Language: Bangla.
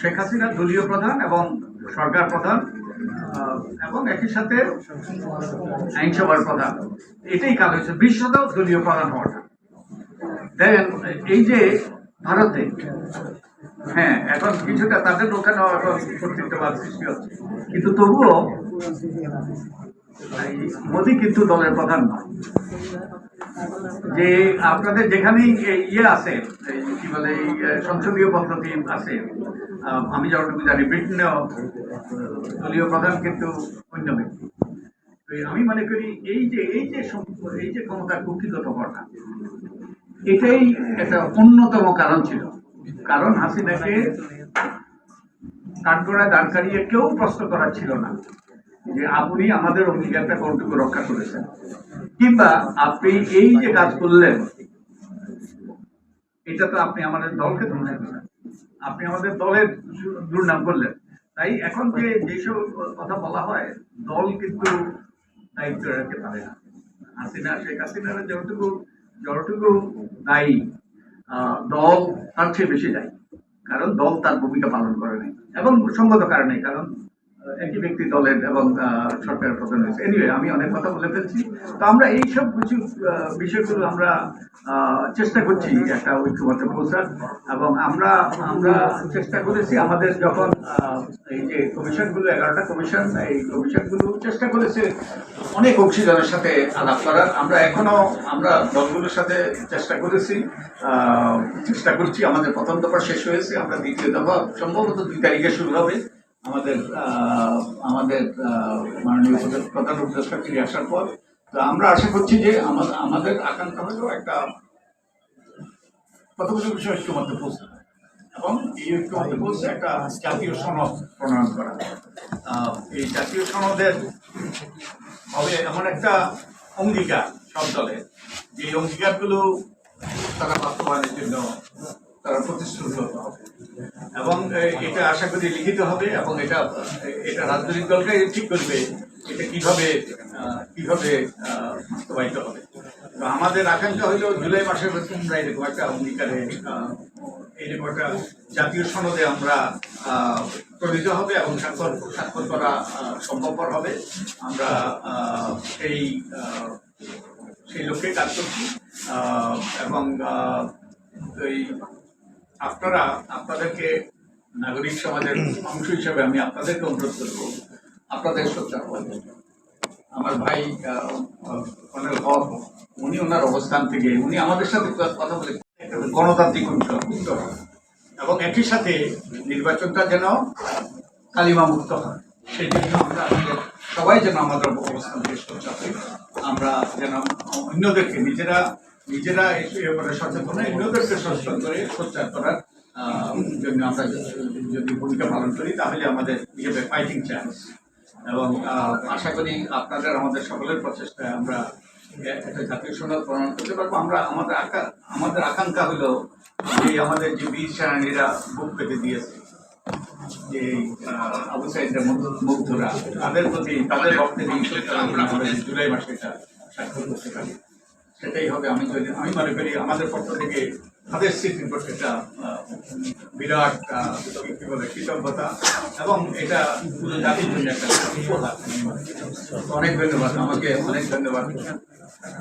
শেখ হাসিনা দলীয় প্রধান এবং সরকার প্রধান এবং একই সাথে আইনসভার প্রধান। এটাই কাজ হয়েছে। বিশ বিশ্বতেও দলীয় প্রধান হওয়াটা। দেখেন, এই যে ভারতে হ্যাঁ এখন কিছুটা তাদের ওখানে কর্তৃত্ববাদ সৃষ্টি হচ্ছে। কিন্তু তবুও মোদী কিন্তু দলের প্রধান নয়। যে আপনাদের যেখানেই ইয়ে আছে কি বলে সংসদীয় পদ্ধতি আছে আমি যতটুকু জানি ব্রিটেনেও আহ, দলীয় প্রধান কিন্তু অন্য ব্যক্তি। আমি মনে করি এই যে এই যে এই যে ক্ষমতা কুক্ষিগত করা এটাই একটা অন্যতম কারণ ছিল। কারণ হাসিনাকে কাঠগড়ায় দাঁড় করিয়ে কেউ প্রশ্ন করার ছিল না যে আপনি আমাদের অঙ্গীকারটা কতটুকু রক্ষা করেছেন। কিংবা আপনি এই যে কাজ করলেন এটা তো আপনি আমাদের দলকে করলেন আপনি আমাদের দলের দুর্নাম করলেন। তাই এখন যে যেসব কথা বলা হয়, দল কিন্তু দায়িত্ব রাখতে পারে না। হাসিনা, শেখ হাসিনার যতটুকু যতটুকু দায়ী দল তার চেয়ে বেশি দায়ী। কারণ দল তার ভূমিকা পালন করে নাই। এবং সঙ্গত কারণে, কারণ একই ব্যক্তি দলের এবং সরকারের প্রধান হয়েছে। এনিওয়ে আমি অনেক কথা বলে ফেলছি। তো আমরা এই সব কিছু বিষয়গুলো আমরা চেষ্টা করছি একটা ঐক্যবদ্ধ পৌঁছার এবং আমরা আমরা চেষ্টা করেছি, আমাদের যখন এই যে কমিশনগুলো, এগারোটা কমিশন, এই কমিশনগুলো চেষ্টা করেছে অনেক অংশীদারের সাথে আলাপ করার। আমরা এখনও, আমরা দলগুলোর সাথে চেষ্টা করেছি চেষ্টা করছি। আমাদের প্রথম দফা শেষ হয়েছে। আমরা দ্বিতীয় দফা সম্ভবত দুই তারিখে শুরু হবে। আমাদের আমাদের মাননীয় প্রধান- উপদেষ্টা ফিরে আসার পর, তো আমরা আশা করছি যে আমাদের আকাঙ্ক্ষা হলো একটা কতগুলো বিষয় ঐক্যমধ্যে পৌঁছানো এবং এই ঐক্যমধ্যে পৌঁছে একটা জাতীয় সনদ প্রণয়ন করা এই জাতীয় সনদের হবে এমন একটা অঙ্গীকার সব দলের যে অঙ্গীকারগুলো তারা বাস্তবায়নের জন্য তারা প্রতিশ্রুতি হবে। এবং এটা আশা করি লিখিত হবে এবং এটা এটা রাজনৈতিক দলকে ঠিক করবে এটা কীভাবে কীভাবে বাস্তবায়িত হবে। তো আমাদের আকাঙ্ক্ষা হইল জুলাই মাসের আমরা এরকম একটা অঙ্গীকারে এরকম একটা জাতীয় সনদে আমরা প্রণীত হবে এবং স্বাক্ষর স্বাক্ষর করা সম্ভবপর হবে। আমরা আহ, সেই লক্ষ্যে কাজ করছি। এবং এই আপনারা আপনাদেরকে নাগরিক সমাজের অংশ হিসেবে আমি আপনাদেরকে অনুরোধ করব, আপনাদের সোচ্চার হওয়ার জন্য। আমার ভাই কর্নেল হক, উনি ওনার অবস্থান থেকে, উনি আমাদের সাথে কথা বলে গণতান্ত্রিক মুক্ত এবং একই সাথে নির্বাচনটা যেন কালিমা মুক্ত হয়, সেই জন্য আমরা সবাই যেন আমাদের অবস্থান থেকে সোচ্চার হই আমরা যেন অন্যদেরকে নিজেরা নিজেরা এই ব্যাপারে সচেতন হয়ে অন্যদেরকে সচেতন করে সোচ্চার করার জন্য আমরা যদি ভূমিকা পালন করি, তাহলে আমাদের হিসেবে ফাইটিং চান্স এবং আশা করি আপনাদের, আমাদের সকলের প্রচেষ্টায় আমরা একটা জাতীয় সনদ প্রণয়ন করতে পারব। আমরা, আমাদের আকা, আমাদের আকাঙ্ক্ষা হলো যে আমাদের যে বীর সেনানীরা বুক পেতে দিয়েছে, যে আবু সাইদের মুগ্ধরা তাদের প্রতি তাদের রক্তে আমরা আমাদের জুলাই মাসে এটা স্বাক্ষর করতে পারি। সেটাই হবে। আমি যদি আমি মনে করি আমাদের পক্ষ থেকে তাদের স্মৃতির প্রতি এটা বিরাট কি বলে, কৃতজ্ঞতা এবং এটা পুরো জাতির জন্য একটা উপহার। অনেক ধন্যবাদ। আমাকে অনেক ধন্যবাদ।